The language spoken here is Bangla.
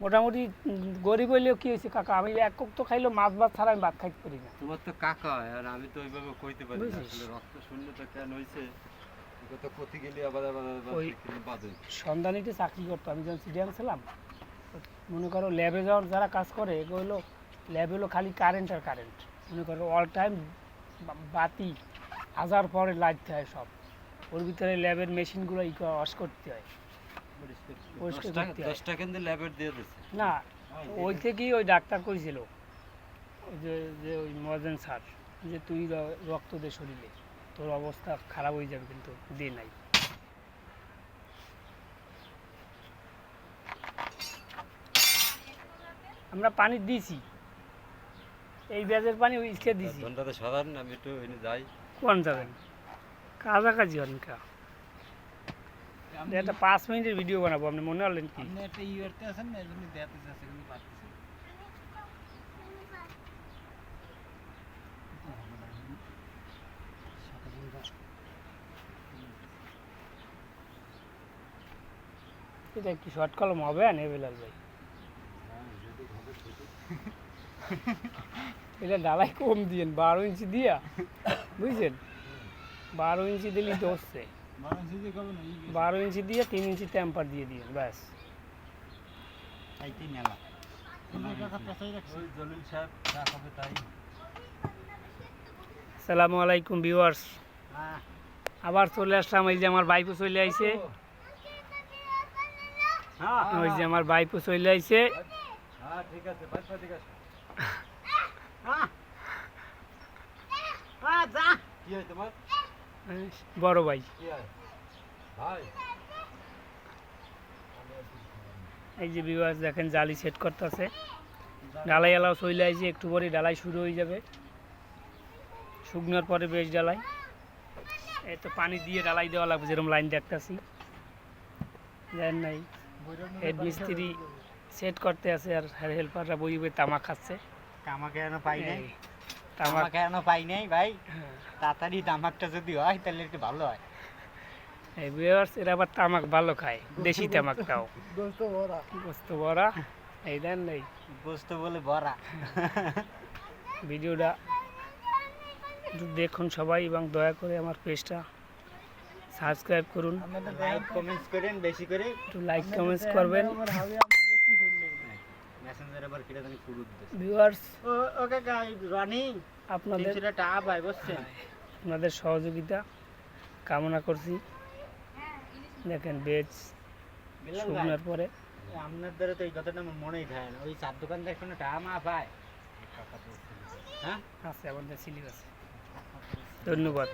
মোটামুটি গরিব হইলেও কি হয়েছে কাকা? আমি এক কক তো খাইলেও মাছ ভাত ছাড়া আমি ভাত খাইতে পারি না। তোমার তো কাকা হয় আর আমি তো ওইভাবে কইতে পারি না। আসলে রক্ত শূন্যতা কেন হয়েছে কত ক্ষতি গেলে আবার ওই- সন্ধানীতে চাকরি করতো। আমি যখন সিডিয়াম ছিলাম মনে করো ল্যাবে যাওয়ার যারা কাজ করে এগুলো ল্যাব হলো খালি কারেন্ট আর কারেন্ট মনে করো অল টাইম বাতি হাজার পরে লাগতে হয় সব। ওর ভিতরে ল্যাবের মেশিনগুলো ই ওয়াশ করতে হয়। দশটা- করতে। দশটা কিন্তু ল্যাবের দিয়ে দিচ্ছে না ওই থেকেই ওই ডাক্তার যে যে ওই মজেন স্যার যে তুই রক্ত দে শরীরে তোর অবস্থা খারাপ হয়ে যাবে কিন্তু দে নাই। আমরা পানি দিছি। এই ব্যাজের পানি ওই ইসকে দিছি। ঘন্টাতে সাধারণ আমি একটু যাই। কোন যাবেন? কাছাকাছি হন কা একটা পাঁচ মিনিটের ভিডিও বানাবো আপনি মনে হলেন কি? আপনি একটা ইউআরতে আছেন না এজন্য দেখাতে চাচ্ছে কিন্তু পারতেছি এটা কি শর্ট কলম হবে না বেলাল ভাই? এটা ডালাই কম দিয়েন বারো ইঞ্চি দিয়া বুঝছেন? বারো ইঞ্চি দিলেই তো বারো ইঞ্চি দিয়ে তিন ইঞ্চি টেম্পার দিয়ে দিয়েন ব্যাস। ওই সালামু আলাইকুম ভিউয়ার্স। হ্যাঁ, আবার চলে আসলাম এই যে আমার বাইপও চলে আইছে। হ্যাঁ, ওই যে আমার বাইপও চলে আইছে। হ্যাঁ হ্যাঁ। হ্যাঁ। কি হয় তোমার? বড় ভাই। এই যে ভিউয়ার্স দেখেন জালি সেট করতেছে। ডালাই এলাও চলে আইছে একটু পরে ডালাই শুরু হয়ে যাবে। শুকনোর পরে বেশ ডালাই। এই তো পানি দিয়ে ডালাই দেওয়া লাগবে যেরকম লাইন দেখতেছি। জানেন নাই? হেড মিস্ত্রি সেট করতে আছে আর হেল্পাররা বই বই তামাক খাচ্ছে। কামাকে এখনও পাই নাই। তামাক এখনও পাই নাই ভাই। হ্যাঁ। তাড়াতাড়ি তামাকটা যদি হয় তাহলে একটু ভালো হয়। এই ভিউয়ার্স এরা আবার তামাক ভালো খায় দেশি তামাকটাও। গোস্ত বড়া। গোস্ত বড়া এই দেন নেই গোস্ত বলে বড়া। ভিডিওটা দেখুন সবাই এবং দয়া করে আমার পেজটা সাবস্ক্রাইব করুন। লাইক কমেন্টস করেন বেশি করে। একটু লাইক কমেন্টস করবেন। আবার কিটা জানি শুরু ভিউয়ার্স ওকে গাই রানিং আপনাদের টাকা ভাই বুঝছেন আপনাদের সহযোগিতা কামনা করছি। দেখেন বেজ শুকনোর পরে। আপনার দ্বারা তো এই কথাটা আমার মনেই থাকে না। ওই চার দোকানদার কোনো টাকা মা পায় হ্যাঁ আছে আমাদের আছে ধন্যবাদ।